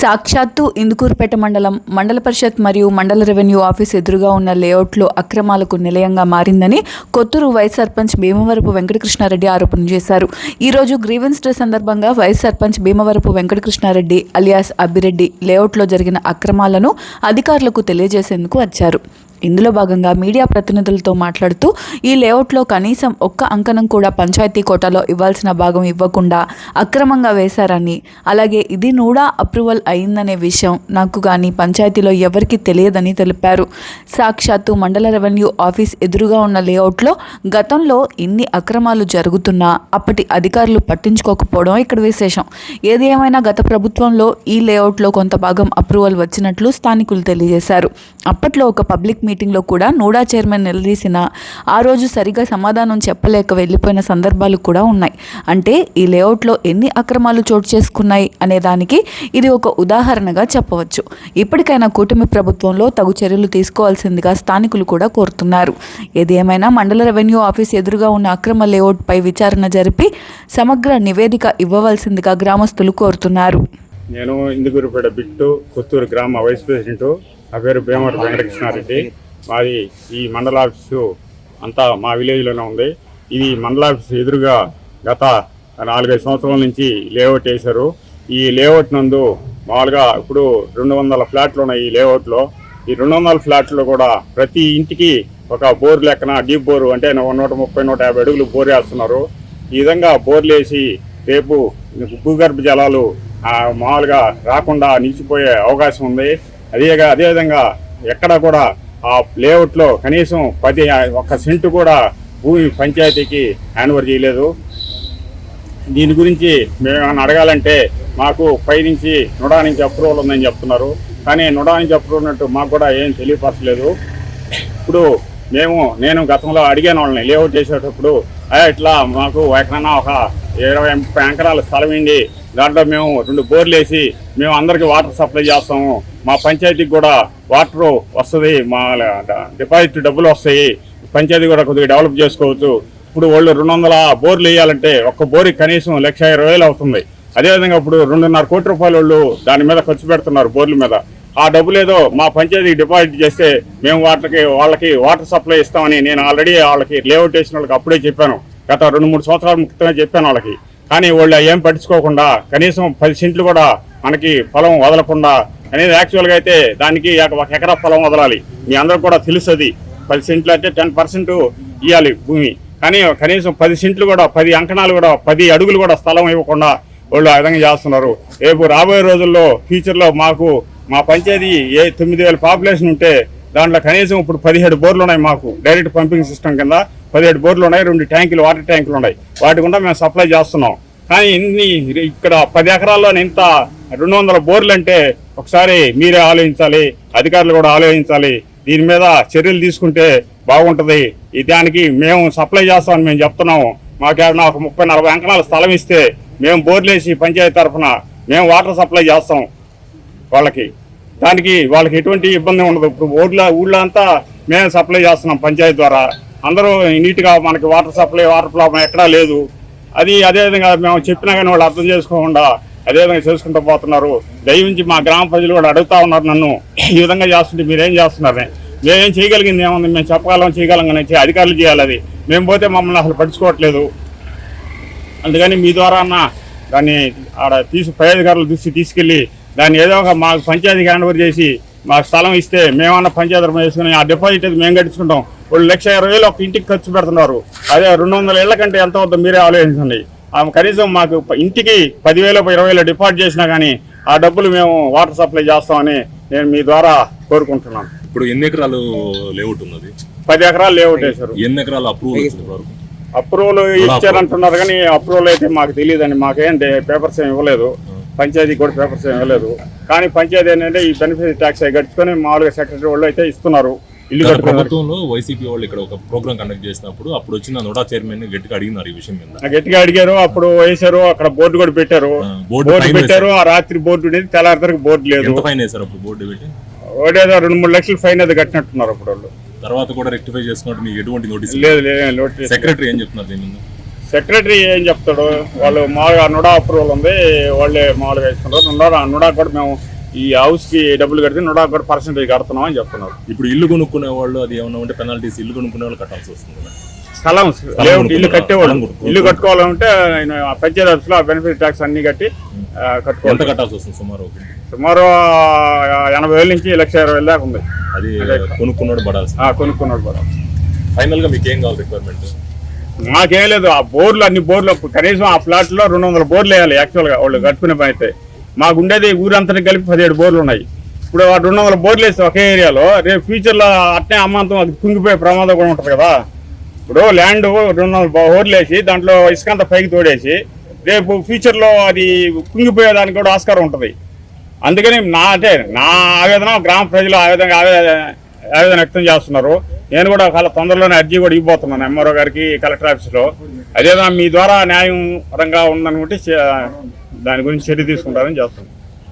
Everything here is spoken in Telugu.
సాక్షాత్తు ఇందుకూరుపేట మండలం మండల పరిషత్ మరియు మండల రెవెన్యూ ఆఫీస్ ఎదురుగా ఉన్న లేఅవుట్లో అక్రమాలకు నిలయంగా మారిందని కొత్తూరు వైస్ సర్పంచ్ భీమవరపు వెంకటకృష్ణారెడ్డి ఆరోపణ చేశారు. ఈరోజు గ్రీవెన్స్ డే సందర్భంగా వైస్ సర్పంచ్ భీమవరపు వెంకటకృష్ణారెడ్డి అలియాస్ అబ్బిరెడ్డి లేఅవుట్లో జరిగిన అక్రమాలను అధికారులకు తెలియజేసేందుకు వచ్చారు. ఇందులో భాగంగా మీడియా ప్రతినిధులతో మాట్లాడుతూ ఈ లేఅవుట్లో కనీసం ఒక్క అంకణం కూడా పంచాయతీ కోటాలో ఇవ్వాల్సిన భాగం ఇవ్వకుండా అక్రమంగా వేశారని అలాగే ఇది నూడా అప్రూవల్ అయిందనే విషయం నాకు కానీ పంచాయతీలో ఎవరికీ తెలియదని తెలిపారు. సాక్షాత్తు మండల రెవెన్యూ ఆఫీస్ ఎదురుగా ఉన్న లేఅవుట్లో గతంలో ఇన్ని అక్రమాలు జరుగుతున్నా అప్పటి అధికారులు పట్టించుకోకపోవడం ఇక్కడ విశేషం. ఏది ఏమైనా గత ప్రభుత్వంలో ఈ లేఅవుట్లో కొంత భాగం అప్రూవల్ వచ్చినట్లు స్థానికులు తెలియజేశారు. అప్పట్లో ఒక పబ్లిక్ మీటింగ్లో కూడా నూడా చైర్మన్ నిలదీసిన ఆ రోజు సరిగా సమాధానం చెప్పలేక వెళ్ళిపోయిన సందర్భాలు కూడా ఉన్నాయి. అంటే ఈ లేఅవుట్లో ఎన్ని అక్రమాలు చోటు చేసుకున్నాయి అనే దానికి ఇది ఒక ఉదాహరణగా చెప్పవచ్చు. ఇప్పటికైనా కూటమి ప్రభుత్వంలో తగు చర్యలు తీసుకోవాల్సిందిగా స్థానికులు కూడా కోరుతున్నారు. ఏది ఏమైనా మండల రెవెన్యూ ఆఫీస్ ఎదురుగా ఉన్న అక్రమ లేఅవుట్పై విచారణ జరిపి సమగ్ర నివేదిక ఇవ్వవలసిందిగా గ్రామస్తులు కోరుతున్నారు. నేను ఇందుకూరుపేట బిట్టు కొత్తూరు గ్రామ వైస్ ప్రెసిడెంట్ నా పేరు భీమవరం వెంకటకృష్ణారెడ్డి. మాది ఈ మండల ఆఫీసు అంతా మా విలేజ్లోనే ఉంది. ఇది మండల ఆఫీసు ఎదురుగా గత నాలుగైదు సంవత్సరాల నుంచి లేఅవుట్ వేశారు. ఈ లేఅవుట్ నందు మామూలుగా ఇప్పుడు రెండు వందల ఫ్లాట్లు ఉన్నాయి ఈ లేఅవుట్లో. ఈ రెండు వందల ఫ్లాట్లు కూడా ప్రతి ఇంటికి ఒక బోర్ లెక్కన డీప్ బోరు అంటే నూట ముప్పై నూట యాభై అడుగులు బోర్ వేస్తున్నారు. ఈ విధంగా బోర్లు వేసి రేపు భూగర్భ జలాలు మామూలుగా రాకుండా నిలిచిపోయే అవకాశం ఉంది. అదే అదేవిధంగా ఎక్కడ కూడా ఆ లేఅవుట్లో కనీసం పది ఒక్క సెంటు కూడా భూమి పంచాయతీకి హ్యాండ్ఓవర్ చేయలేదు. దీని గురించి మేము ఏమైనా అడగాలంటే మాకు పై నుంచి నుడా నుంచి అప్రూవల్ ఉందని చెప్తున్నారు. కానీ నుడా నుంచి అప్రూవల్ ఉన్నట్టు మాకు కూడా ఏం తెలియపరచలేదు. ఇప్పుడు మేము నేను గతంలో అడిగాను వాళ్ళని లేఅవుట్ చేసేటప్పుడు ఇట్లా మాకు ఎక్కడన్నా ఒక ఇరవై ముప్పై ఎకరాల స్థలం ఇండి దాంట్లో మేము రెండు బోర్లు వేసి మేము అందరికి వాటర్ సప్లై చేస్తాము. మా పంచాయతీకి కూడా వాటర్ వస్తుంది మా డిపాజిట్ డబ్బులు వస్తాయి పంచాయతీ కూడా కొద్దిగా డెవలప్ చేసుకోవచ్చు. ఇప్పుడు వాళ్ళు రెండు వందల బోర్లు వేయాలంటే ఒక్క బోర్కి కనీసం లక్ష ఇరవై వేలు అవుతుంది. అదేవిధంగా ఇప్పుడు రెండున్నర కోటి రూపాయలు వాళ్ళు దాని మీద ఖర్చు పెడుతున్నారు బోర్ల మీద. ఆ డబ్బులు ఏదో మా పంచాయతీకి డిపాజిట్ చేస్తే మేము వాటికి వాళ్ళకి వాటర్ సప్లై ఇస్తామని నేను ఆల్రెడీ వాళ్ళకి లేఅవుట్ వేసిన వాళ్ళకి అప్పుడే చెప్పాను. గత రెండు మూడు సంవత్సరాల క్రితమే చెప్పాను వాళ్ళకి. కానీ వాళ్ళు ఏం పట్టించుకోకుండా కనీసం పది సెంట్లు కూడా మనకి పొలం వదలకుండా అనేది యాక్చువల్గా అయితే దానికి ఒక ఒక ఎకరా పొలం వదలాలి. మీ అందరికి కూడా తెలుస్తుంది. పది సెంట్లు అంటే టెన్ పర్సెంట్ ఇవ్వాలి భూమి. కానీ కనీసం పది సెంట్లు కూడా పది అంకణాలు కూడా పది అడుగులు కూడా స్థలం ఇవ్వకుండా వాళ్ళు ఆ విధంగా చేస్తున్నారు. రేపు రాబోయే రోజుల్లో ఫ్యూచర్లో మాకు మా పంచాయతీ ఏ తొమ్మిది వేల పాపులేషన్ ఉంటే దాంట్లో కనీసం ఇప్పుడు పదిహేడు బోర్లు ఉన్నాయి మాకు. డైరెక్ట్ పంపింగ్ సిస్టమ్ కింద పదిహేడు బోర్లు ఉన్నాయి రెండు ట్యాంకులు వాటర్ ట్యాంకులు ఉన్నాయి. వాటి గుండా మేము సప్లై చేస్తున్నాం. కానీ ఇన్ని ఇక్కడ పది ఎకరాల్లో ఇంత రెండు వందల బోర్లు అంటే ఒకసారి మీరే ఆలోచించాలి అధికారులు కూడా ఆలోచించాలి. దీని మీద చర్యలు తీసుకుంటే బాగుంటుంది. ఈ దానికి మేము సప్లై చేస్తామని మేము చెప్తున్నాము. మాకేమన్నా ఒక ముప్పై నలభై అంకణాలు స్థలం ఇస్తే మేము బోర్లేసి పంచాయతీ తరఫున మేము వాటర్ సప్లై చేస్తాం వాళ్ళకి. దానికి వాళ్ళకి ఎటువంటి ఇబ్బంది ఉండదు. ఇప్పుడు ఊర్లో ఊళ్ళో అంతా మేము సప్లై చేస్తున్నాం పంచాయతీ ద్వారా. అందరూ నీట్గా మనకి వాటర్ సప్లై వాటర్ ప్రాబ్లం ఎక్కడా లేదు. అది అదేవిధంగా మేము చెప్పినా కానీ వాళ్ళు అర్థం చేసుకోకుండా అదేవిధంగా చేసుకుంటూ పోతున్నారు. దయవించి మా గ్రామ ప్రజలు కూడా అడుగుతా ఉన్నారు నన్ను. ఈ విధంగా చేస్తుంటే మీరేం చేస్తున్నారని. మేమేం చేయగలిగింది ఏముంది? మేము చెప్పగలం చేయగలం కానీ అధికారులు చేయాలి అది. మేము పోతే మమ్మల్ని అసలు పట్టించుకోవట్లేదు. అందుకని మీ ద్వారా అన్న దాన్ని ఆడ తీసు పై దృష్టి తీసుకెళ్ళి దాన్ని ఏదో ఒక మాకు పంచాయతీకి హ్యాండ్ ఓవర్ చేసి మాకు స్థలం ఇస్తే మేమన్నా పంచాయతీ వేసుకుని ఆ డిపాజిట్ అది మేము కట్టించుకుంటాం. వాళ్ళు లక్ష ఇరవై వేలు ఒక ఇంటికి ఖర్చు పెడుతున్నారు. అదే రెండు వందల ఏళ్ళ కంటే ఎంత అవుతుందో మీరే ఆలోచించండి. ఆ కనీసం మాకు ఇంటికి పదివేలు ఇరవై వేలు డిపాజిట్ చేసినా కానీ ఆ డబ్బులు మేము వాటర్ సప్లై చేస్తామని నేను మీ ద్వారా కోరుకుంటున్నాను ఇప్పుడు ఎన్ని ఎకరాలు లేఅవుట్ ఉన్నది? పది ఎకరాలు లేఅవుట్ వేశారు. ఎన్ని ఎకరాలు అప్రూవల్ అప్రూవల్ ఇచ్చారంటున్నారు కానీ అప్రూవల్ అయితే మాకు తెలియదండి. మాకేంటి పేపర్స్ ఏమి ఇవ్వలేదు. పంచాయతీ కూడా పేపర్స్ ఏమి ఇవ్వలేదు. కానీ పంచాయతీ ఏంటంటే ఈ బెనిఫిట్ ట్యాక్స్ అవి గడుచుకొని మామూలుగా సెక్రటరీ వాళ్ళు అయితే ఇస్తున్నారు. ఇల్లు ప్రభుత్వంలో వైసీపీ వాళ్ళు ఇక్కడ ఒక ప్రోగ్రామ్ కండక్ట్ చేసినప్పుడు అప్పుడు వచ్చిన నోడా చైర్మన్ గట్టిగా అడిగినారు ఈ విషయం మీద. గట్టిగా అడిగారు. అప్పుడు వేశారు అక్కడ బోర్డు కూడా పెట్టారు. బోర్డు పెట్టారు. ఆ రాత్రి బోర్డు ఉండేది. తెల్లారితరకు బోర్డు లేదు. ఫైన్ వేశారు అప్పుడు బోర్డు పెట్టి? ఒకటేదో రెండు మూడు లక్షలు ఫైన్ అది కట్టినట్టున్నారు అప్పుడు వాళ్ళు. తర్వాత కూడా రెక్టిఫై చేసుకున్నట్టు మీకు ఎటువంటి నోటీస్ లేదు లేదు సెక్రటరీ ఏం చెప్తున్నారు దీని మీద? సెక్రటరీ ఏం చెప్తాడు? వాళ్ళు మామూలుగా నుడా అప్రూవల్ ఉంది. వాళ్ళే మామూలుగా ఇస్తున్నారు. నుడా నుడా కూడా మేము ఈ హౌస్కి డబ్బులు కడితే నూట ఒకటి పర్సెంటేజ్ కడుతున్నాం అని చెప్తున్నారు. ఇప్పుడు ఇల్లు కొనుక్కునే వాళ్ళు అది ఏమన్నా ఉంటే పెనాల్టీస్ ఇల్లు కొనుక్కునే వాళ్ళు కట్టాల్సి వస్తుంది స్థలం ఇల్లు కట్టేవాళ్ళు. ఇల్లు కట్టుకోవాలంటే పంచాయతీ ఆఫీస్లో ఆ బెనిఫిట్ ట్యాక్స్ అన్ని కట్టి కట్టుకోవాలి. కట్టాల్సి వస్తుంది సుమారు? సుమారు ఎనభై వేల నుంచి లక్ష ఇరవై వేల దాకా ఉంది. అది కొనుక్కున్నాడు పడాల్సి ఆ, కొనుక్కున్నాడు కూడా ఫైనల్గా మీకు ఏం కావాలి రిక్వైర్మెంట్ మాకేం లేదు ఆ బోర్లు అన్ని బోర్లు కనీసం ఆ ఫ్లాట్లో రెండు వందల బోర్లు వేయాలి యాక్చువల్గా వాళ్ళు కట్టుకునే పని అయితే. మాకుండేది ఊరంతటి కలిపి పదిహేడు బోర్లు ఉన్నాయి ఇప్పుడు వాటి రెండు వందల బోర్లు వేస్తే ఒకే ఏరియాలో రేపు ఫ్యూచర్లో అట్నే అమ్మాంతం అది కుంగిపోయే ప్రమాదం కూడా ఉంటుంది కదా. ఇప్పుడు ల్యాండ్ రెండు వందల బోర్లు వేసి దాంట్లో ఇసుకంత పైకి తోడేసి రేపు ఫ్యూచర్లో అది కుంగిపోయేదానికి కూడా ఆస్కారం ఉంటుంది. అందుకని నా అంటే నా ఆవేదన గ్రామ ప్రజలు ఆవేదన ఆవేదన ఆవేదన వ్యక్తం చేస్తున్నారు. నేను కూడా ఒకవేళ తొందరలోనే అర్జీ కూడా ఇవ్వబోతున్నాను ఎంఆర్ఓ గారికి కలెక్టర్ ఆఫీస్లో. అదేవిధంగా మీ ద్వారా న్యాయం పరంగా ఉందనుకుంటే దాని గురించి చర్య తీసుకుంటారని చేస్తున్నాం.